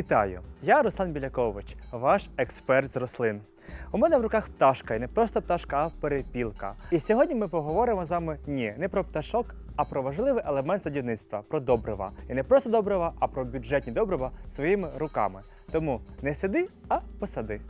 Вітаю! Я Руслан Білякович, ваш експерт з рослин. У мене в руках пташка, і не просто пташка, а перепілка. І сьогодні ми поговоримо з вами ні, не про пташок, а про важливий елемент садівництва про добрива. І не просто добрива, а про бюджетні добрива своїми руками. Тому не сиди, а посади.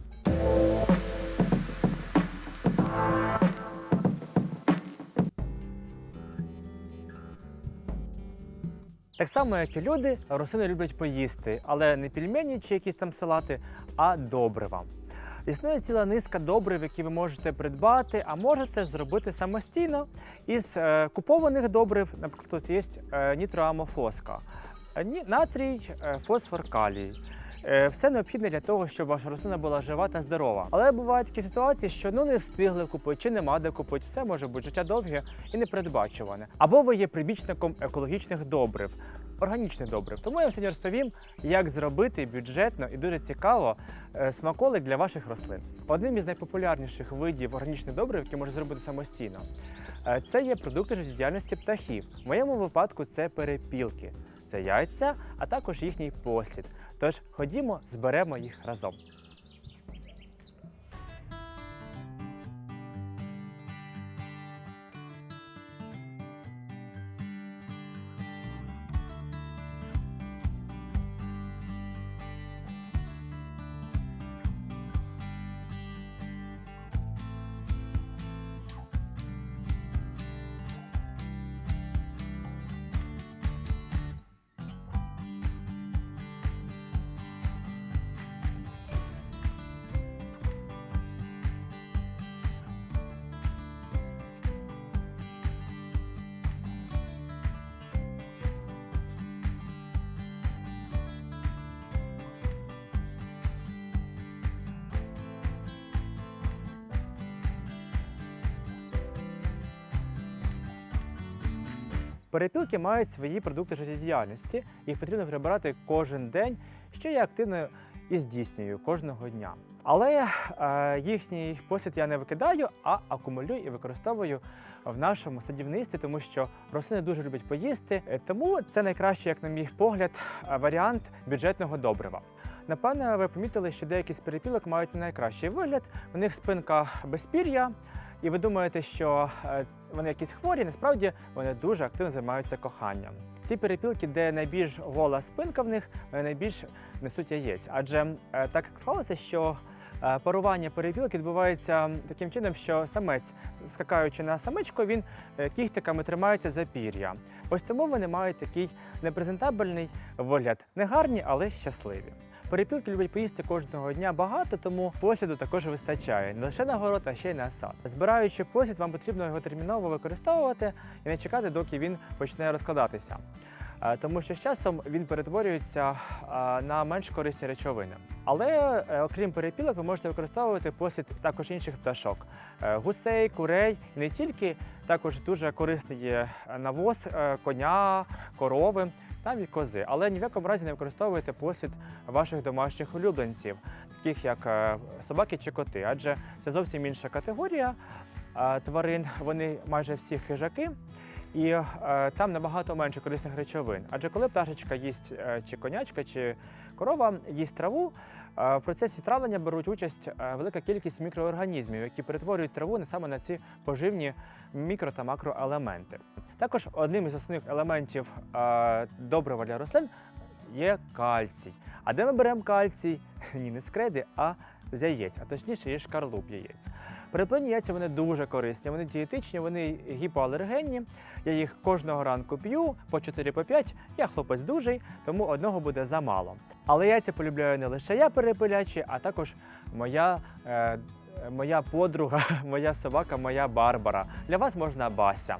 Так само, як і люди, рослини люблять поїсти, але не пельмені чи якісь там салати, а добрива. Існує ціла низка добрив, які ви можете придбати, а можете зробити самостійно із е, купованих добрив. Наприклад, тут є е, нітроамофоска, натрій, е, фосфор, калій. Е, Все необхідне для того, щоб ваша рослина була жива та здорова. Але бувають такі ситуації, що ну не встигли купити, чи нема де купити. Все може бути життя довге і непередбачуване. Або ви є прибічником екологічних добрив, органічних добрив. Тому я вам сьогодні розповім, як зробити бюджетно і дуже цікаво е, смаколик для ваших рослин. Одним із найпопулярніших видів органічних добрив, які можна зробити самостійно, е, це є продукти життєдіяльності птахів. В моєму випадку це перепілки, це яйця, а також їхній послід. Тож ходімо, зберемо їх разом. Перепілки мають свої продукти життєдіяльності. Їх потрібно прибирати кожен день, що я активно і здійснюю кожного дня. Але е, їхній посід я не викидаю, а акумулюю і використовую в нашому садівництві, тому що рослини дуже люблять поїсти. Е, Тому це найкращий, як на мій погляд, е, варіант бюджетного добрива. Напевно, ви помітили, що деякі з перепілок мають не найкращий вигляд. У них спинка без пір'я, і ви думаєте, що е, вони якісь хворі, насправді вони дуже активно займаються коханням. Ті перепілки, де найбільш гола спинка в них, найбільш несуть яєць. Адже е, так склалося, що е, парування перепілок відбувається таким чином, що самець, скакаючи на самичку, він кіхтиками тримається за пір'я. Ось тому вони мають такий непрезентабельний вигляд. Не гарні, але щасливі. Перепілки люблять поїсти кожного дня багато, тому посіду також вистачає не лише на город, а ще й на сад. Збираючи посід, вам потрібно його терміново використовувати і не чекати, доки він почне розкладатися. Е, Тому що з часом він перетворюється е, на менш корисні речовини. Але е, окрім перепілок, ви можете використовувати посід також інших пташок: гусей, курей і не тільки також дуже корисний навоз коня, корови та від кози. Але ні в якому разі не використовуйте посід ваших домашніх улюбленців, таких як е, собаки чи коти, адже це зовсім інша категорія е, тварин. Вони майже всі хижаки. І е, там набагато менше корисних речовин. Адже коли пташечка їсть е, чи конячка, чи корова їсть траву, е, в процесі травлення беруть участь е, велика кількість мікроорганізмів, які перетворюють траву не саме на ці поживні мікро та макроелементи. Також одним із основних елементів добрива для рослин є кальцій. А де ми беремо кальцій? Ні, не з креди, а з яєць, а точніше є шкарлуп яєць. Переплинні яйця вони дуже корисні, вони дієтичні, вони гіпоалергенні. Я їх кожного ранку п'ю по 4-5. Я хлопець дужий, тому одного буде замало. Але яйця полюбляю не лише я перепилячі, а також моя. Е, Моя подруга, моя собака, моя Барбара. Для вас можна Бася.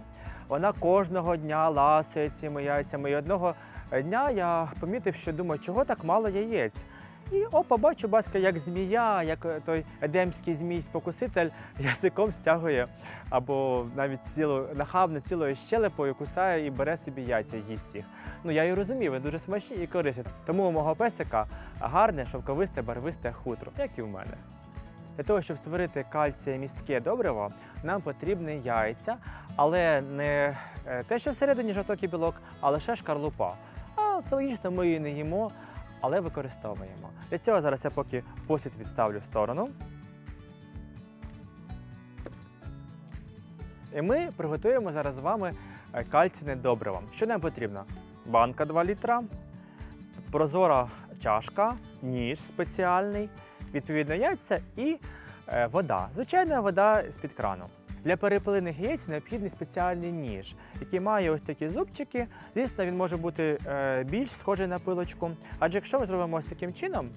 Вона кожного дня ласить цими яйцями. І одного дня я помітив, що думаю, чого так мало яєць. І опа, бачу, Баська, як змія, як е, той едемський змій-спокуситель язиком стягує або навіть цілу нахабно цілою щелепою кусає і бере собі яйця, їсть їх. Ну я і розумію, вони дуже смачні і корисні. Тому у мого песика гарне, шовковисте, барвисте хутро, як і в мене. Для того, щоб створити кальціємістке добриво, нам потрібні яйця, але не е, те, що всередині жовток і білок, а лише шкарлупа. А це логічно, ми її не їмо. але використовуємо. Для цього зараз я поки посід відставлю в сторону. І ми приготуємо зараз з вами е, кальційне добриво. Що нам потрібно? Банка 2 літра, прозора чашка, ніж спеціальний, відповідно яйця і е, вода. Звичайна вода з-під крану. Для перепелиних яєць необхідний спеціальний ніж, який має ось такі зубчики. Звісно, він може бути е, більш схожий на пилочку. Адже якщо ми зробимо ось таким чином,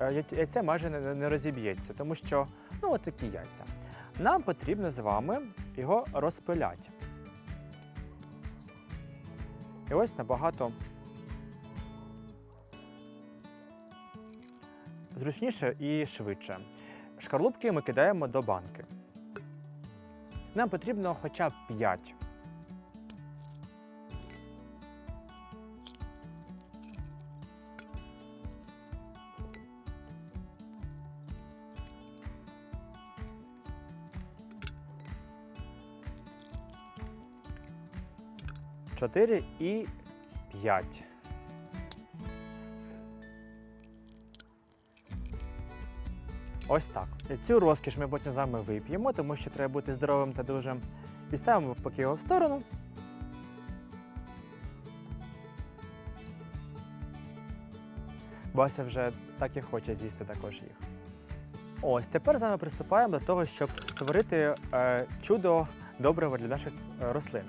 е, яйце майже не розіб'ється, тому що ну, от такі яйця. Нам потрібно з вами його розпиляти. І ось набагато зручніше і швидше. Шкарлупки ми кидаємо до банки. Нам потрібно хоча б 5. Чотири і п'ять. Ось так. Цю розкіш ми потім з вами вип'ємо, тому що треба бути здоровим та дуже. Відставимо поки його в сторону. Бася вже так і хоче з'їсти також їх. Ось тепер з вами приступаємо до того, щоб створити е, чудо добрива для наших е, рослин.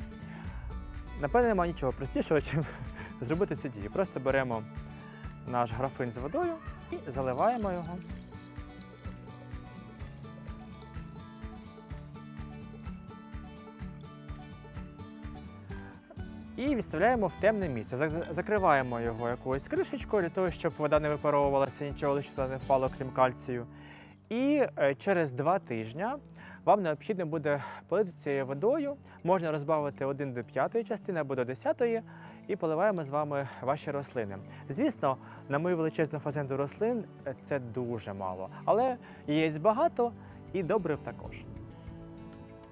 Напевне, немає нічого простішого, ніж зробити цю дію. Просто беремо наш графин з водою і заливаємо його. І відставляємо в темне місце. Закриваємо його якоюсь кришечкою для того, щоб вода не випаровувалася, нічого туди не впало, крім кальцію. І е, через два тижні вам необхідно буде полити цією водою. Можна розбавити 1 до 5 частини або до 10 і поливаємо з вами ваші рослини. Звісно, на мою величезну фазенду рослин е, це дуже мало, але є багато і добрив також.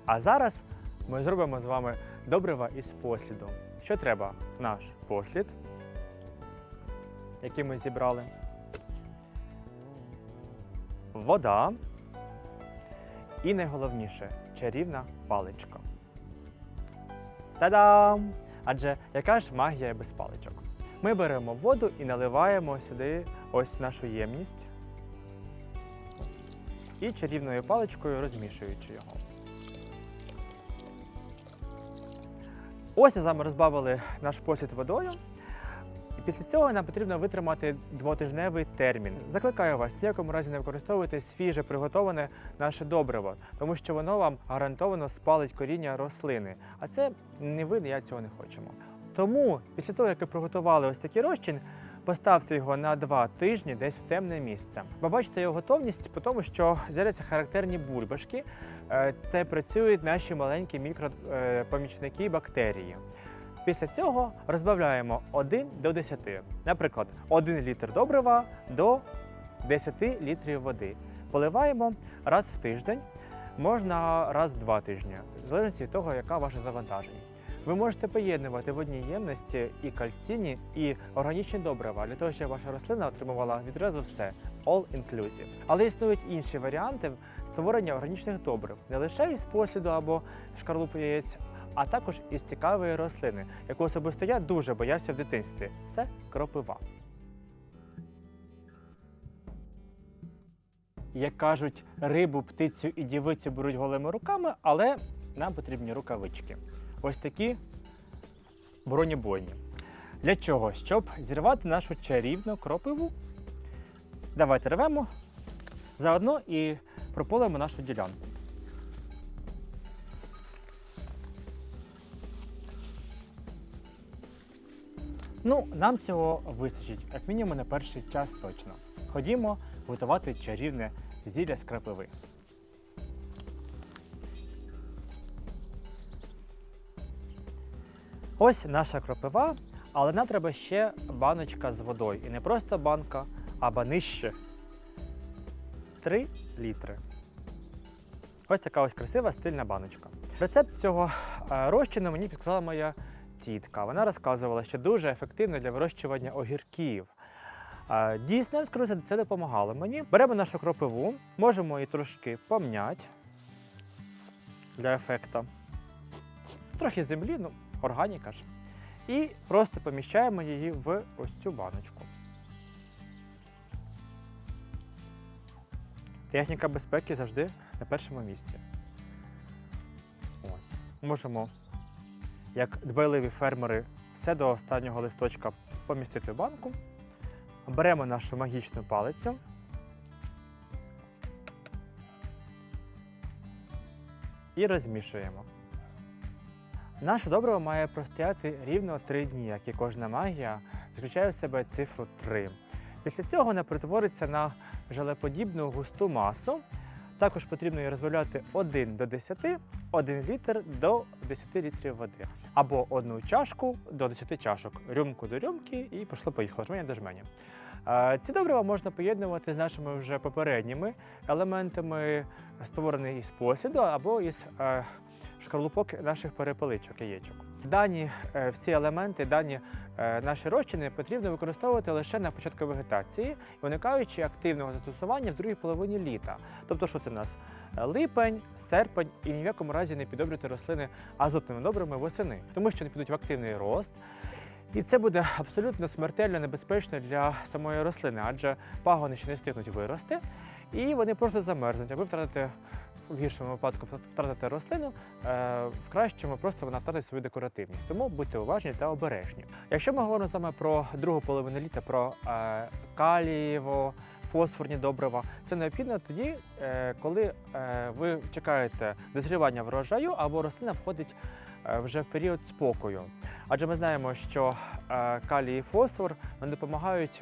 А зараз ми зробимо з вами добрива із посліду. Що треба? Наш послід, який ми зібрали, вода і найголовніше чарівна паличка. Та-дам! Адже яка ж магія без паличок? Ми беремо воду і наливаємо сюди ось нашу ємність і чарівною паличкою розмішуючи його. Ось ми з вами розбавили наш посід водою. І після цього нам потрібно витримати двотижневий термін. Закликаю вас, в якому разі не використовуйте свіже приготоване наше добриво, тому що воно вам гарантовано спалить коріння рослини. А це не ви, я цього не хочемо. Тому після того, як ви приготували ось такий розчин, поставте його на два тижні десь в темне місце. Побачите його готовність тому, що з'являться характерні бульбашки. Е, Це працюють наші маленькі мікропомічники бактерії. Після цього розбавляємо 1 до 10. Наприклад, 1 літр добрива до 10 літрів води. Поливаємо раз в тиждень, можна раз в два тижні, в залежності від того, яка ваше завантаження. Ви можете поєднувати в одній ємності і кальційні, і органічні добрива для того, щоб ваша рослина отримувала відразу все all inclusive. Але існують інші варіанти створення органічних добрив не лише із посліду або шкарлупи яєць, а також із цікавої рослини, яку особисто я дуже боявся в дитинстві. Це кропива. Як кажуть, рибу, птицю і дівицю беруть голими руками, але нам потрібні рукавички. Ось такі бронебойні. Для чого? Щоб зірвати нашу чарівну кропиву. Давайте рвемо заодно і прополимо нашу ділянку. Ну, нам цього вистачить, як мінімум на перший час точно. Ходімо готувати чарівне зілля з крапиви. Ось наша кропива, але нам треба ще баночка з водою. І не просто банка, а банище. 3 літри. Ось така ось красива стильна баночка. Рецепт цього е, розчину мені підказала моя тітка. Вона розказувала, що дуже ефективно для вирощування огірків. Е, Дійсно, скажу, це допомагало мені. Беремо нашу кропиву, можемо її трошки помняти для ефекту. Трохи землі, ну, органіка ж. І просто поміщаємо її в ось цю баночку. Техніка безпеки завжди на першому місці. Ось. Можемо, як дбайливі фермери, все до останнього листочка помістити в банку. Беремо нашу магічну палицю. І розмішуємо. Наше добриво має простояти рівно 3 дні, як і кожна магія заключає в себе цифру 3. Після цього вона перетвориться на желеподібну густу масу. Також потрібно її розбавляти 1 до 10, 1 літр до 10 літрів води. Або одну чашку до 10 чашок, рюмку до рюмки і пішло поїхало, жменя до жмені. Е, Ці добрива можна поєднувати з нашими вже попередніми елементами, створені із посіду або із е, шкарлупок наших перепеличок, яєчок. Дані е, всі елементи, дані е, наші розчини потрібно використовувати лише на початку вегетації, уникаючи активного застосування в другій половині літа. Тобто, що це в нас? Е, Липень, серпень і ні в якому разі не підобрювати рослини азотними добрими восени, тому що вони підуть в активний рост. І це буде абсолютно смертельно небезпечно для самої рослини, адже пагони ще не встигнуть вирости, і вони просто замерзнуть, а ви втратите в гіршому випадку втратите рослину, е, в кращому просто вона втратить свою декоративність. Тому будьте уважні та обережні. Якщо ми говоримо саме про другу половину літа, про е, калієво, фосфорні добрива, це необхідно тоді, е, коли ви чекаєте дозрівання врожаю або рослина входить вже в період спокою. Адже ми знаємо, що калій і фосфор вони допомагають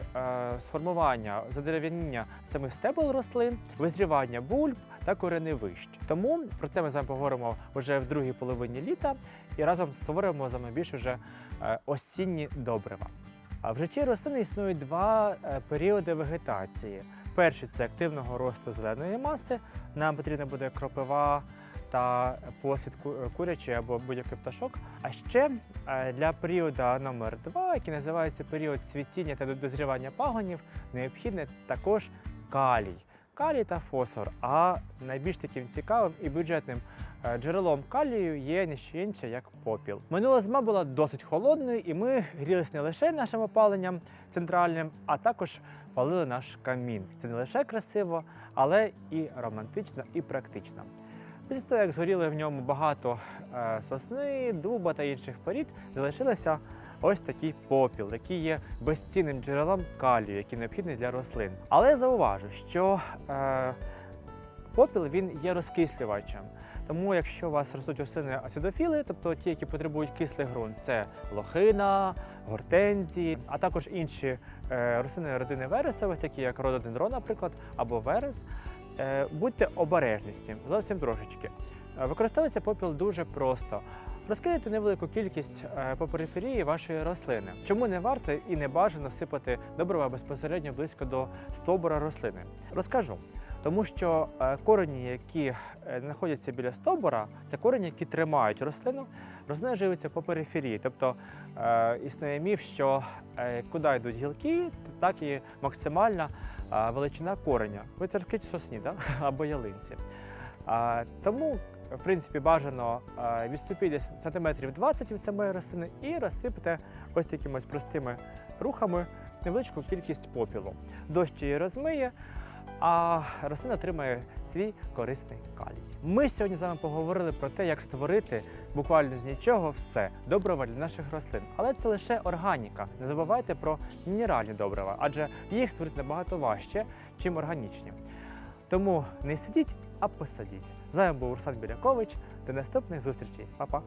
сформування задерев'яніння самих стебел рослин, визрівання бульб та кореневищ. Тому про це ми з вами поговоримо вже в другій половині літа і разом створимо з вами більш уже е, осінні добрива. В житті рослини існують два е, періоди вегетації. Перший це активного росту зеленої маси. Нам потрібна буде кропива та посід е, курячий або будь-який пташок. А ще для періоду номер 2 який називається період цвітіння та дозрівання пагонів, необхідний також калій. Калій та фосфор. А найбільш таким цікавим і бюджетним е, джерелом калію є не що інше, як попіл. Минула зима була досить холодною, і ми грілися не лише нашим опаленням центральним, а також палили наш камін. Це не лише красиво, але і романтично, і практично. Після того, як згоріли в ньому багато е, сосни, дуба та інших порід, залишилося ось такий попіл, який є безцінним джерелом калію, який необхідний для рослин. Але зауважу, що е, попіл він є розкислювачем. Тому, якщо у вас ростуть осини асидофіли, тобто ті, які потребують кислий ґрунт, це лохина, гортензії, а також інші е, рослини родини вересових, такі як рододендрон, наприклад, або верес, е, будьте обережні зовсім трошечки. Використовується попіл дуже просто. Розкидайте невелику кількість е, по периферії вашої рослини. Чому не варто і не бажано сипати добрива безпосередньо близько до стовбура рослини? Розкажу. Тому що е, корені, які е, знаходяться біля стовбура, це корені, які тримають рослину. Рослина живиться по периферії. Тобто існує міф, що куди йдуть гілки, так і максимальна величина кореня. Ви це розкажіть сосні да? або ялинці. Тому, в принципі, бажано а, відступити сантиметрів 20 від самої рослини і розсипати ось такими простими рухами невеличку кількість попілу. Дощ її розмиє, а рослина отримає свій корисний калій. Ми сьогодні з вами поговорили про те, як створити буквально з нічого все добрива для наших рослин. Але це лише органіка. Не забувайте про мінеральні добрива, адже їх створити набагато важче, чим органічні. Тому не сидіть, а посадіть. З вами був Руслан Білякович. До наступних зустрічей. Па-па!